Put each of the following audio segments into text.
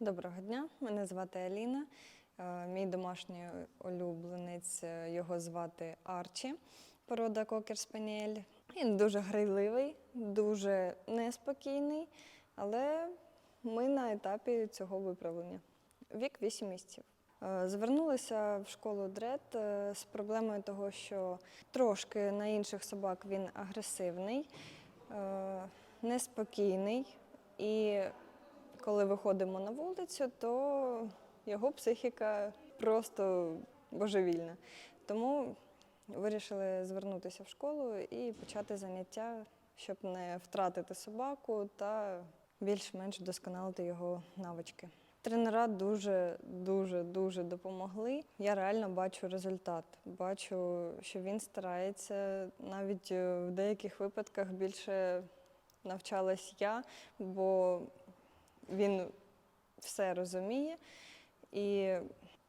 Доброго дня, мене звати Аліна. Е, Мій домашній улюбленець, е, його звати Арчі, порода кокер спаніель. Він дуже грайливий, дуже неспокійний, але ми на етапі цього виправлення. Вік 8 місяців. Е, Звернулася в школу дред з проблемою того, що трошки на інших собак він агресивний, неспокійний і коли виходимо на вулицю, то його психіка просто божевільна. Тому вирішили звернутися в школу і почати заняття, щоб не втратити собаку та більш-менш вдосконалити його навички. Тренера дуже, дуже, дуже допомогли. Я реально бачу результат. Бачу, що він старається. Навіть е, в деяких випадках більше навчалась я, бо він все розуміє і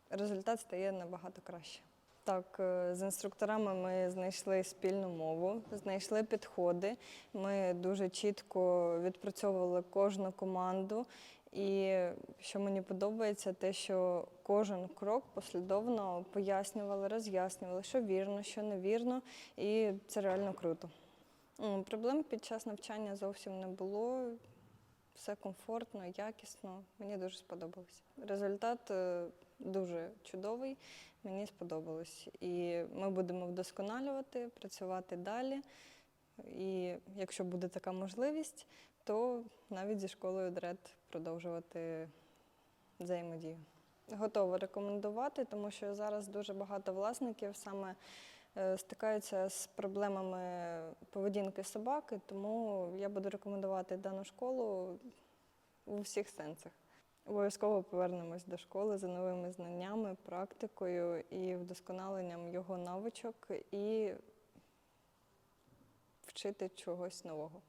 результат стає набагато краще. Так, е, з інструкторами ми знайшли спільну мову, знайшли підходи. Ми дуже чітко відпрацьовували кожну команду. І що мені подобається, те, що кожен крок послідовно пояснювали, роз'яснювали, що вірно, що невірно, і це реально круто. Проблем під час навчання зовсім не було. Все комфортно, якісно. Мені дуже сподобалось. Результат е, дуже чудовий, мені сподобалось. І ми будемо вдосконалювати, працювати далі. І якщо буде така можливість, то навіть зі школою дред продовжувати взаємодію. Готова рекомендувати, тому що зараз дуже багато власників саме стикаються з проблемами поведінки собаки, тому я буду рекомендувати дану школу у всіх сенсах. Обов'язково повернемось до школи за новими знаннями, практикою і вдосконаленням його навичок і вчити чогось нового.